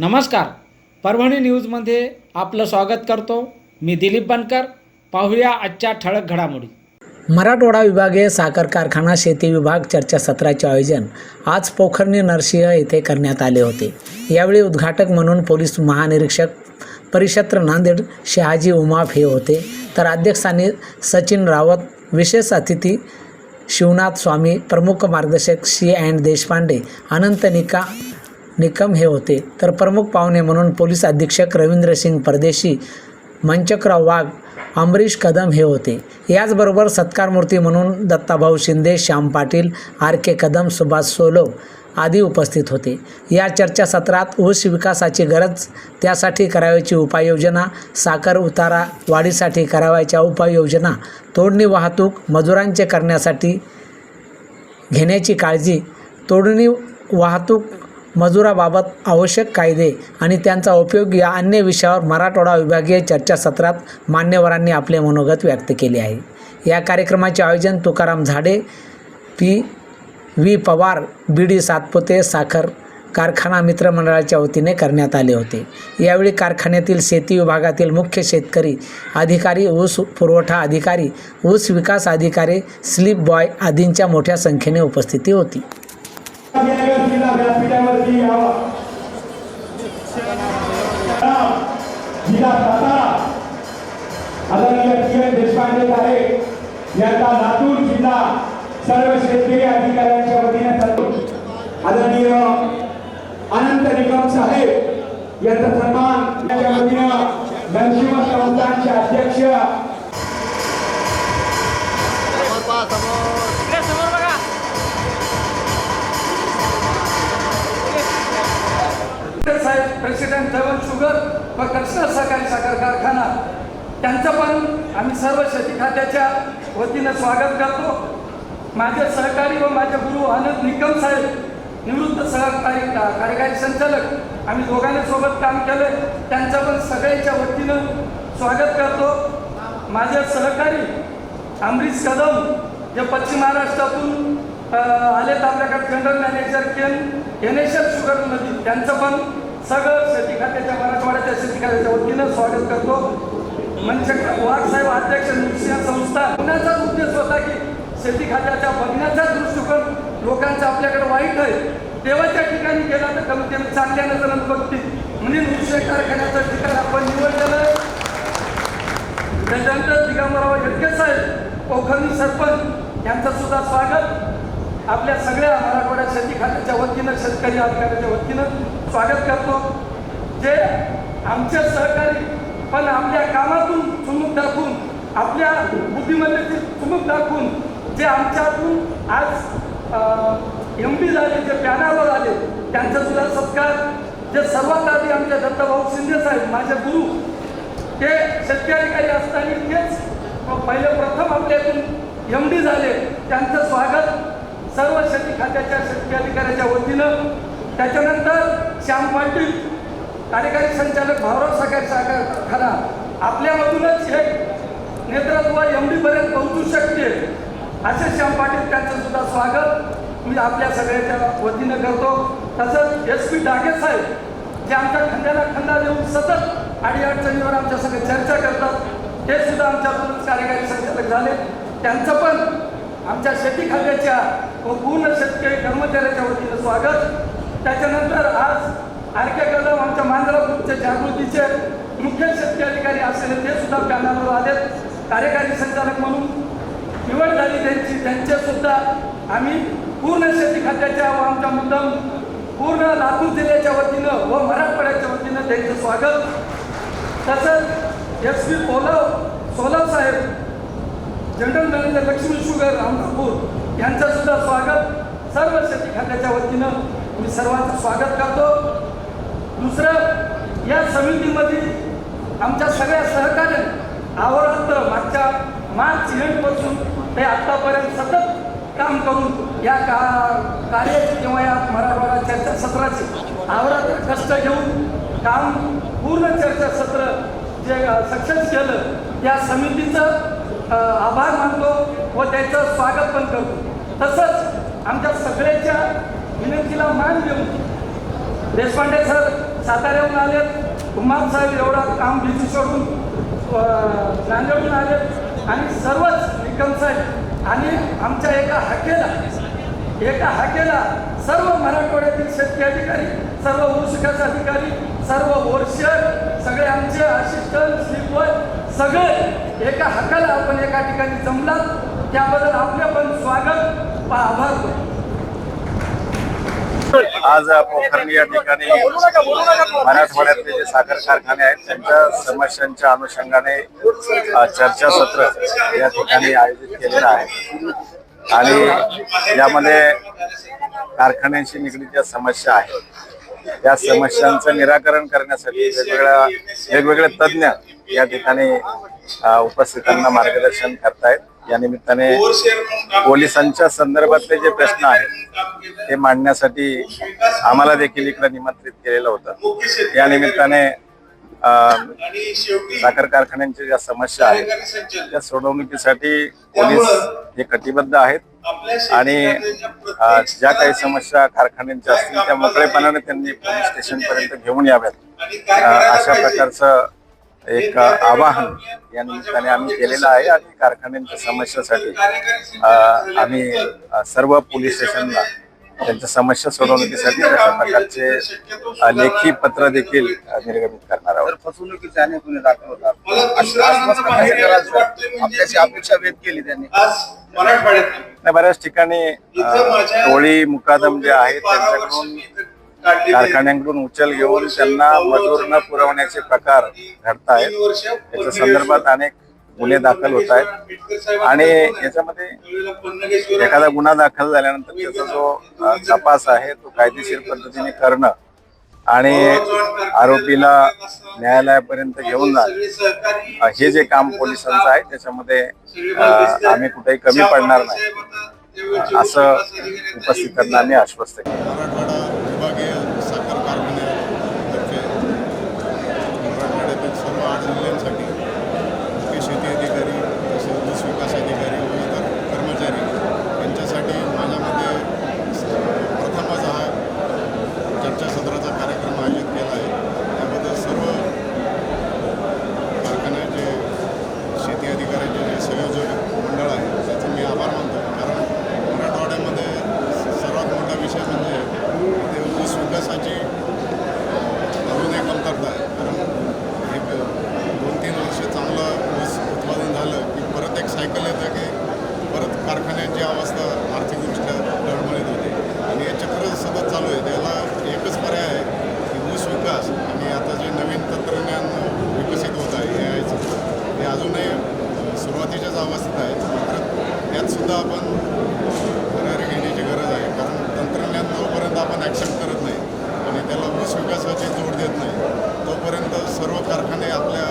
नमस्कार. परभणी न्यूजमध्ये आपलं स्वागत करतो. मी दिलीप बनकर. पाहूया आजच्या ठळक घडामोडी. मराठवाडा विभागीय साखर कारखाना शेती विभाग चर्चासत्राचे आयोजन आज पोखरणी नरसिंह येथे करण्यात आले होते. यावेळी उद्घाटक म्हणून पोलीस महानिरीक्षक परिक्षेत्र नांदेड शहाजी उमाफ हे होते. तर अध्यक्षस्थानी सचिन रावत विशेष अतिथी शिवनाथ स्वामी प्रमुख मार्गदर्शक सी अँड देशपांडे अनंत निका निकम हे होते. तर प्रमुख पाहुणे म्हणून पोलीस अधीक्षक रवींद्र सिंग परदेशी मंचकराव वाघ अमरीश कदम हे होते. याचबरोबर सत्कारमूर्ती म्हणून Dattabhau Shinde Shyam Patil R K Kadam Subhash solo आदी उपस्थित होते. या चर्चासत्रात ऊस विकासाची गरज त्यासाठी करावयाची उपाययोजना साखर उतारा वाढीसाठी करावयाच्या उपाययोजना तोडणी वाहतूक मजुरांचे करण्यासाठी घेण्याची काळजी तोडणी वाहतूक मजुराबाबत आवश्यक कायदे आणि त्यांचा उपयोग या अन्य विषयावर मराठवाडा विभागीय चर्चासत्रात मान्यवरांनी आपले मनोगत व्यक्त केले आहे. या कार्यक्रमाचे आयोजन Tukaram Zade P. V. Pawar B. D. Satpute साखर कारखाना मित्रमंडळाच्या वतीने करण्यात आले होते. यावेळी कारखान्यातील शेती विभागातील मुख्य शेतकरी अधिकारी ऊस पुरवठा अधिकारी ऊस विकास अधिकारी स्लिप बॉय आदींच्या मोठ्या संख्येने उपस्थिती होती. जिल्हा व्यासपीठावरती यावा. जिल्हा सातारा. आदरणीय टी एन देशपांडे साहेब यांचा लातूर जिल्हा सर्व शेतकरी अधिकाऱ्यांच्या वतीने सन्मान आदरणीय अनंत निकम साहेब यांचा सन्मान यांच्या वतीनं नरसिंह संस्थानचे अध्यक्ष साहेब प्रेसिडेंट धवन शुगर व कृष्णा सहकारी साखर कारखाना त्यांचं पण आम्ही सर्व शेती खात्याच्या वतीनं स्वागत करतो. माझे सहकारी व माझे गुरु आनंद निकम साहेब निवृत्त सहकारी का- कार्यकारी संचालक आम्ही दोघांनी सोबत काम केलं त्यांचं पण सगळ्यांच्या वतीनं स्वागत करतो. माझे सहकारी अमरीश कदम जे पश्चिम महाराष्ट्रातून आलेत आपल्याकडे जनरल मॅनेजर केन एनेशर शुगर नदी त्यांचं पण सगळं शेती खात्याच्या मराठवाड्याच्या शेती खात्याच्या वतीनं स्वागत करतो. म्हणजे वाघ साहेब अध्यक्ष नृसिंह संस्था. बघण्याचाच उद्देश होता की शेती खात्याच्या बघण्याचा दृष्टिकोन लोकांचा आपल्याकडे वाईट आहे. देवाच्या ठिकाणी गेला तर कमी कमी चांगल्या नजरात बघतील. म्हणजे नृत्य कारखान्याचं ठिकाण आपण निवडलेलं आहे. त्याच्यानंतर दिगंबरराव येडके साहेब पोखरणी सरपंच यांचं सुद्धा स्वागत. आपल्या सगळ्या मराठवाड्या शेती खात्याच्या वतीनं शेतकरी अधिकाऱ्याच्या वतीनं स्वागत करतो. जे आमचे सहकारी पण आपल्या कामातून चुमूक दाखवून आपल्या बुद्धिमत्तेची चुमूक दाखवून जे आमच्यातून आज एम पी झाले जे पॅनावर आले त्यांचा सुद्धा सत्कार जे सर्वात आधी आमचे दत्तभाऊ शिंदे साहेब माझे गुरु ते शेतकरी असताना तेच पहिले प्रथम आपल्यातून एम डी झाले त्यांचं स्वागत सर्व शेती खात्याच्या शेतकरी अधिकाऱ्याच्या वतीनं त्याच्यानंतर श्याम पाटील कार्यकारी संचालक भावराव साखर साखर कारखाना आपल्यामधूनच हे नेतृत्व एम डीपर्यंत पोहोचू शकते असे श्याम पाटील त्यांचं सुद्धा स्वागत मी आपल्या सगळ्याच्या वतीनं करतो. तसंच एस पी डागे साहेब जे आमच्या खंड्याला खंडा देऊन सतत आणि अडचणीवर आमच्या सगळे चर्चा करतात ते सुद्धा आमच्यातूनच कार्यकारी संचालक झाले. त्यांचं पण आमच्या शेती खात्याच्या व पूर्ण शेतकरी कर्मचाऱ्याच्या वतीनं स्वागत. त्याच्यानंतर आज आर के कदम आमच्या मांजरा ग्रुपचे जागृतीचे मुख्य शेतकरी अधिकारी असलेले ते सुद्धा पॅनलवर आले कार्यकारी संचालक म्हणून निवड झाली त्यांची. त्यांचे सुद्धा आम्ही पूर्ण शेती खात्याच्या व आमच्या मुद्दाम पूर्ण लातूर जिल्ह्याच्या वतीनं व मराठवाड्याच्या वतीनं त्यांचं स्वागत. तसंच एस पी पोलव सोलव साहेब general manager Lakshmi sugar Ramnapur यांचं सुद्धा स्वागत सर्व शेती खात्याच्या वतीनं मी सर्वांचं स्वागत करतो. दुसरं या समितीमध्ये आमच्या सगळ्या सहकार्याने आवडतं मागच्या मार्च इव्हेंटपासून ते आत्तापर्यंत सतत काम करून या का कार्याची किंवा या मराठवाडा चर्चा सत्राचे आवरात कष्ट घेऊन काम पूर्ण चर्चा सत्र जे सक्सेस केलं त्या समितीचं आभार मानतो व त्याचं स्वागत पण करतो. तसंच आमच्या सगळ्याच्या विनंतीला मान देऊन देशपांडे सर साताऱ्याहून आले कुमार साहेब एवढा काम बिझी सोडून नांदेडून आले आणि सर्वच निकम साहेब आणि आमच्या एका हाकेला एका हाकेला सर्व मराठवाड्यातील शेतकरी अधिकारी सर्व ऊसविकास अधिकारी सर्व वर्षर सगळे आमचे असिस्टंट स्लीपर सगळे एका हाकाला आपण एका ठिकाणी जमलात. त्याबद्दल आपले पण स्वागत व आभार आज पोखरणी या ठिकाणी मराठवाड्यातले जे साखर कारखाने आहेत त्यांच्या समस्यांच्या अनुषंगाने चर्चासत्र या ठिकाणी आयोजित केलेलं आहे. आणि यामध्ये कारखान्यांशी निगडीत ज्या समस्या आहेत. त्या समस्यांचं निराकरण करण्यासाठी वेगवेगळ्या वेगवेगळे तज्ज्ञ या ठिकाणी उपस्थितांना मार्गदर्शन करतायत. या निमित्ताने पोलिसांच्या संदर्भातले जे प्रश्न आहेत ते मांडण्यासाठी आम्हाला देखील इकडे निमंत्रित केलेलं होतं. या निमित्ताने साखर कारखान्यांच्या ज्या समस्या आहेत त्या सोडवणुकीसाठी पोलीस हे कटिबद्ध आहेत. आणि ज्या काही समस्या कारखान्यांच्या असतील त्या मोकळेपणाने त्यांनी पोलीस स्टेशन पर्यंत घेऊन याव्यात. अशा प्रकारचं एक आवाहन या निमित्ताने आम्ही केलेलं आहे आणि कारखान्यांच्या समस्यासाठी आम्ही सर्व पोलीस स्टेशनला त्यांच्या समस्या सोडवणुकीसाठी अशा प्रकारचे लेखी पत्र देखील निर्गमित करणार आहोत. फसवणुकीचे अनेक गुन्हे दाखल होतात आपल्याची अपेक्षा व्यक्त केली त्यांनी. आज मराठवाड्यात. नाही, बऱ्याच ठिकाणी टोळी मुकादम जे आहेत त्यांच्याकडून कारखान्यांकडून उचल घेऊन त्यांना मजूर न पुरवण्याचे प्रकार घडत आहेत याच्या संदर्भात अनेक गुन्हे दाखल होत आहेत. आणि याच्यामध्ये एखादा गुन्हा दाखल झाल्यानंतर त्याचा जो तपास आहे तो कायदेशीर पद्धतीने करणं आणि आरोपीला न्यायालयापर्यंत घेऊन जाणं अ, हे जे काम पोलिसांचं आहे त्याच्यामध्ये आम्ही कुठेही कमी पडणार नाही. असं उपस्थितांना आम्ही आश्वस्त केलं मराठवाडा विभागीय साखर कारखान्यातर्फे मराठवाड्यातील सर्व आठ जिल्ह्यांसाठी मुख्य शेती अधिकारी तसेच ऊस विकास अधिकारी व इतर कर्मचारी यांच्यासाठी माझ्या मते प्रथमच हा चर्चासत्राचा कार्यक्रम आयोजित केला आहे त्याबद्दल सर्व कारखान्याचे शेती अधिकाऱ्याचे जे संयोजक मंडळ आहे त्याचे मी आभार मानतो कारण मराठवाड्यामध्ये सर्वात मोठा विषय म्हणजे ते ऊस विकासाची अजून एक कमतरता आहे कारण एक दोन तीन वर्ष चांगलं ऊस उत्पादन झालं की परत एक सायकल येतं की परत कारखान्यांची अवस्था आर्थिकदृष्ट्या डळमळीत होते आणि हे चक्र सतत चालू आहे त्याला एकच पर्याय आहे की ऊस विकास आणि आता जे नवीन तंत्रज्ञान विकसित होत आहे ए आयचं हे अजूनही अ, सुरुवातीच्याच अवस्थेत आहे मात्र त्यातसुद्धा आपण निर्णय घेण्याची गरज आहे कारण तंत्रज्ञान जोपर्यंत आपण ॲक्सेप्ट करत नाही आणि त्याला ऊस विकासाची जोड देत नाही तोपर्यंत सर्व कारखाने आपल्या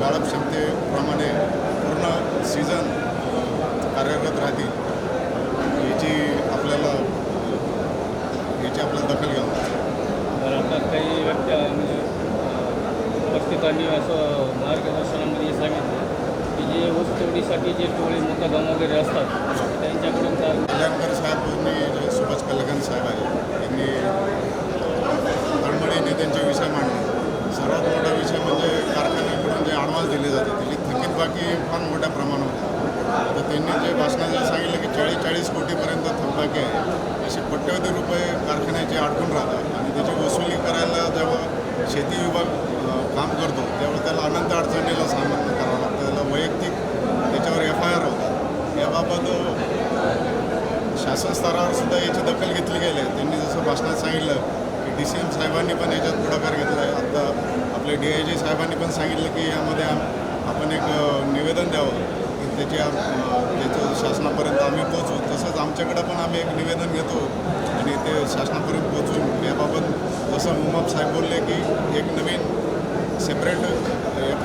गाळप क्षमतेप्रमाणे पूर्ण सीझन कार्यरत राहतील याची आपल्याला याची आपल्याला दखल घ्यावी. तर आता काही व्यक्ती म्हणजे उपस्थितांनी असं मार्गदर्शनामध्ये सांगितलं की जे ऊसतोडीसाठी जे टोळी मुकादम वगैरे असतात त्यांच्याकडून कल्याणकर साहेबांनी जे सुभाष कल्याण साहेब आहे त्यांनी तळमळीने त्यांचे विषय मांडले. सर्वात मोठा विषय म्हणजे कारखान्याकडून जे ॲडव्हान्स दिले जाते त्याची थकीत बाकी फार मोठ्या प्रमाणावर त्यांनी जे भाषणात सांगितलं की चाळीस चाळीस कोटीपर्यंत थकबाकी आहे असे कोट्यवधी रुपये कारखान्याचे अडकून राहतात. आणि त्याची वसुली करायला जेव्हा शेती विभाग काम करतो तेव्हा त्याला अनंत अडचणीला सामना करावा लागतो. त्याला वैयक्तिक त्याच्यावर एफ आय आर होतात याबाबत शासन स्तरावर सुद्धा याची दखल घेतली गेली आहे. त्यांनी जसं भाषणात सांगितलं की डी सी एम साहेबांनी पण याच्यात पुढाकार घेतला आहे. आत्ता आपले डी आय जी साहेबांनी पण सांगितलं की यामध्ये आपण एक निवेदन द्यावं. त्याच्या त्याचं शासनापर्यंत आम्ही पोचू तसंच आमच्याकडं पण आम्ही एक निवेदन घेतो आणि ते शासनापर्यंत पोचवून याबाबत जसं मुमाप साहेब बोलले की एक नवीन सेपरेट एक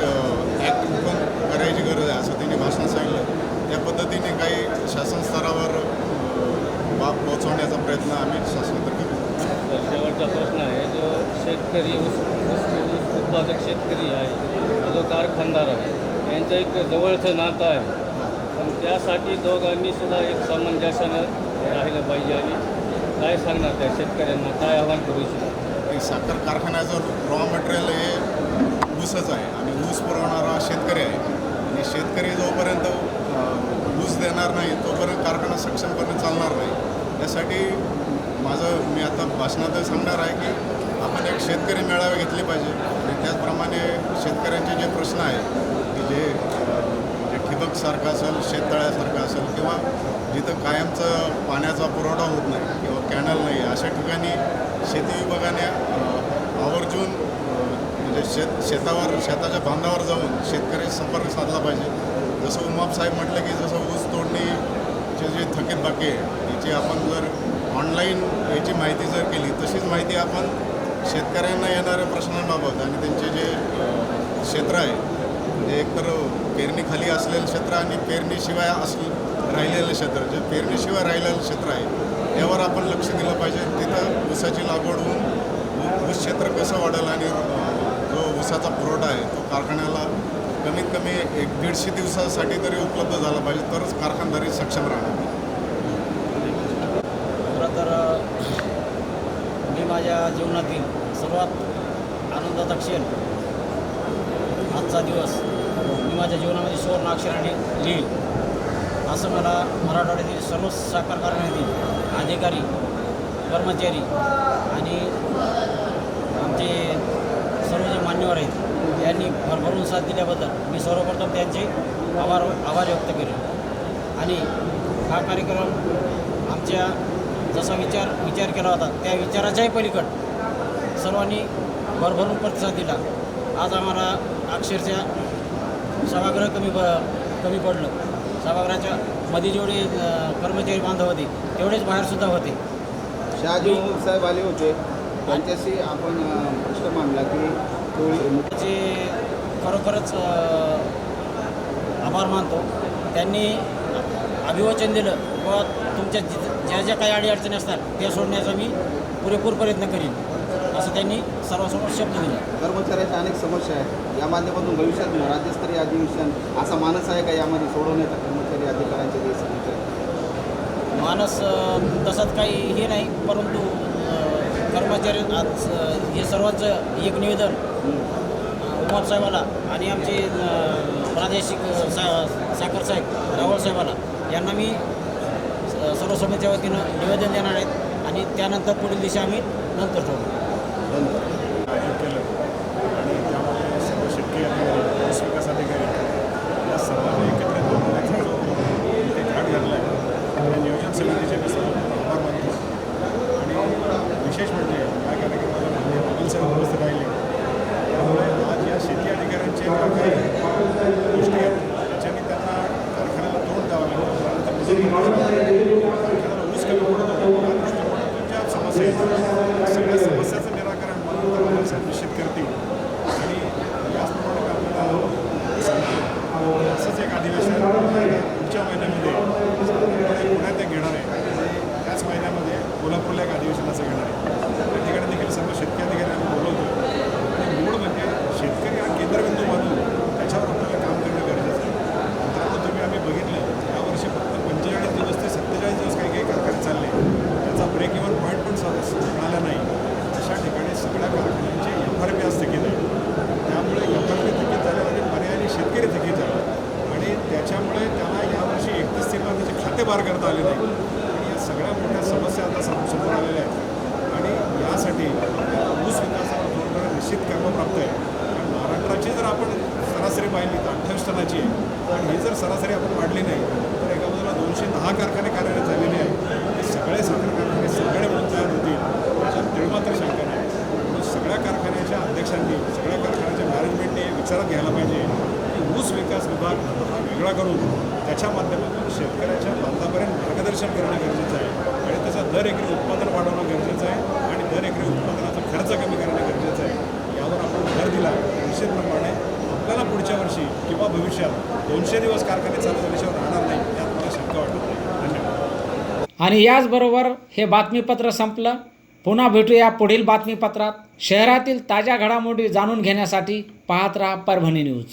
ॲक्ट पण करायची गरज आहे असं त्यांनी भाषण सांगितलं. त्या पद्धतीने काही शासन स्तरावर बाब पोहोचवण्याचा प्रयत्न आम्ही शासनातर्फे करू. तर शेवटचा प्रश्न आहे जो शेतकरी ऊस उत्पादक शेतकरी आहे जो कारखानदार आहे यांचं एक जवळचं नातं आहे. त्यासाठी दोघांनी सुद्धा एक सामंजस्यानं राहिलं पाहिजे आणि काय सांगणार त्या शेतकऱ्यांना? काय आव्हान करू इच्छिता? साखर कारखान्याचं रॉ मटेरियल हे ऊसच आहे आणि ऊस पुरवणारा शेतकरी आहे. आणि शेतकरी जोपर्यंत ऊस देणार नाही तोपर्यंत कारखाना सक्षमपणे चालणार नाही. त्यासाठी माझं मी आता भाषणात सांगणार आहे की आपण एक शेतकरी मेळावे घेतले पाहिजे. आणि त्याचप्रमाणे शेतकऱ्यांचे जे प्रश्न आहेत की जे ठिबकसारखं असेल शेततळ्यासारखं असेल किंवा जिथं कायमचं पाण्याचा पुरवठा होत नाही किंवा कॅनल नाही अशा ठिकाणी शेती विभागाने आवर्जून म्हणजे शेत शेतावर शेताच्या बांधावर जाऊन शेतकरी संपर्क साधला पाहिजे. जसं उमाप साहेब म्हटलं की जसं ऊस तोडणीचे जे थकीत बाकी आहे याची आपण जर ऑनलाईन याची माहिती जर केली तशीच माहिती आपण शेतकऱ्यांना येणाऱ्या प्रश्नांबाबत आणि त्यांचे जे क्षेत्र आहे म्हणजे एकतर पेरणीखाली असलेलं क्षेत्र आणि पेरणीशिवाय अस राहिलेलं क्षेत्र. जे पेरणीशिवाय राहिलेलं क्षेत्र आहे यावर आपण लक्ष दिलं पाहिजे. तिथं ऊसाची लागवड होऊन ऊस क्षेत्र कसं वाढेल आणि जो ऊसाचा पुरवठा आहे तो कारखान्याला कमीत कमी एक दीडशे दिवसासाठी तरी उपलब्ध झाला पाहिजे तरच कारखानदारी सक्षम राहणार. खरं तर मी माझ्या जीवनातील सर्वात आनंदाचा क्षण आजचा दिवस. मी माझ्या जीवनामध्ये सुवर्ण अक्षराने लिहिल. असं मला मराठवाड्यातील सर्व साखर कारखान्यातील अधिकारी कर्मचारी आणि आमचे सर्व जे मान्यवर आहेत यांनी भरभरून साथ दिल्याबद्दल मी सर्वप्रथम त्यांचे आभार आभार व्यक्त केले. आणि हा कार्यक्रम आमच्या जसा विचार विचार केला होता त्या विचाराच्याही पलीकड सर्वांनी भरभरून प्रतिसाद दिला. आज आम्हाला अक्षरशः सभागृह कमी प कमी पडलं. सभागृहाच्या मध्ये जेवढे कर्मचारी बांधव होते तेवढेच बाहेरसुद्धा होते. शहाजी साहेब आले होते. त्यांच्याशी आपण प्रश्न मांडला की तो त्याचे खरोखरच आभार मानतो त्यांनी अभिवचन दिलं व तुमच्या जि- ज्या ज्या काही अडीअडचणी असतात त्या सोडण्याचा मी पुरेपूर प्रयत्न करीन. असं त्यांनी सर्वांसमोर शब्द दिला. कर्मचाऱ्याच्या अनेक समस्या आहेत. या माध्यमातून भविष्यात राज्यस्तरीय अधिवेशन असा मानस आहे का यामध्ये सोडवण्याचा कर्मचारी अधिकाऱ्यांचे जे मानस तसंच काही हे नाही परंतु कर्मचारी आज हे सर्वांचं एक निवेदन साहेबाला आणि आमचे प्रादेशिक सा साखर साहेब रावळ साहेबाला यांना मी सर्व समितीच्या वतीनं निवेदन देणार आहेत आणि त्यानंतर पुढील दिशा आम्ही नंतर ठरवू केलं आणि त्यामध्ये सर्व शेतकरी अधिकारी ऊस विकास अधिकारी या सर्वांनी एकत्रित बनवण्याचा जो इथे घाट घातला आहे त्या नियोजन समितीचे मी सर्व आभार मानतो आणि विशेष म्हणजे या कार्यक्रमाला म्हणजे वकील साहेब उपस्थित राहिले त्यामुळे आज या शेती अधिकाऱ्यांचे ज्या काही गोष्टी आहेत त्याच्याने त्यांना कारखान्याला तोंड द्यावं लागलं त्यानंतर मजूर कारखान्याला ऊस कमी पडतो या दृष्टिकोनातून ज्या समस्या आहेत सगळ्या समस्याचं निराकरण मला तर वकील साहेब निश्चित करतील आणि याचप्रमाणे मी आपल्याला सांगतो असंच एक अधिवेशन पुढच्या महिन्यामध्ये साधारणपणे पुण्यात एक घेणार आहे आणि त्याच महिन्यामध्ये कोल्हापूरला एक अधिवेशनाचं घेणार आहे. त्या ठिकाणी देखील सर्व शेतकरी अधिकारी आम्ही बोलवतो. आणि मूळ म्हणजे शेतकरी हा केंद्रबिंदू मानून त्याच्यावर आपल्याला काम करणं गरजेचं आहे. मित्रांनो तुम्ही आम्ही बघितलं यावर्षी फक्त पंचेचाळीस दिवस ते सत्तेचाळीस दिवस काही काही कारखाने चालले. त्याचा ब्रेक इव्हन पॉईंट पण मिळाला नाही. अशा ठिकाणी सगळ्या कारखान्यांचे एफ आर पी आज थकीत आहे त्यामुळे एफ आर पी थकीत झाल्यामुळे पर्यायाने शेतकरी थकीत झाला. आणि त्याच्यामुळे त्याला यावर्षी एकतीस तीनला त्याचे खाते बार करता आले नाही. सगळ्या मोठ्या समस्या आता सम- समोर आलेल्या आहेत. आणि यासाठी आपल्याला ऊस विकासावर जोडणारा निश्चित कर्मप्राप्त आहे. कारण महाराष्ट्राची जर आपण सरासरी पाहिली तर अठ्ठावीस टनाची आहे. आणि ही जर सरासरी आपण वाढली नाही तर एका बाजूला दोनशे दहा कारखाने कार्यरत झालेले आहेत. हे सगळे साखर कारखाने सगळे म्हणून तयार होतील. त्याच्यात तिळमात्र शंका नाही म्हणून सगळ्या कारखान्याच्या अध्यक्षांनी सगळ्या कारखान्याच्या मॅनेजमेंटने विचारात घ्यायला पाहिजे की ऊस विकास विभाग हा वेगळा करून त्याच्या माध्यमातून शेतकऱ्याच्या बांधापर्यंत मार्गदर्शन करणं गरजेचं आहे. आणि त्याचं दर एकरी उत्पादन वाढवणं गरजेचं आहे आणि दर एकरी उत्पादनाचा खर्च कमी करणं गरजेचं आहे. यावर आपण भर दिला. निश्चितप्रमाणे आपल्याला पुढच्या वर्षी किंवा भविष्यात दोनशे दिवस कारखाने चालू झाल्याशिवाय राहणार नाही यात मला शंका वाटत नाही. धन्यवाद. आणि याचबरोबर हे बातमीपत्र संपलं. पुन्हा भेटूया पुढील बातमीपत्रात. शहरातील ताज्या घडामोडी जाणून घेण्यासाठी पाहत राहा परभणी न्यूज.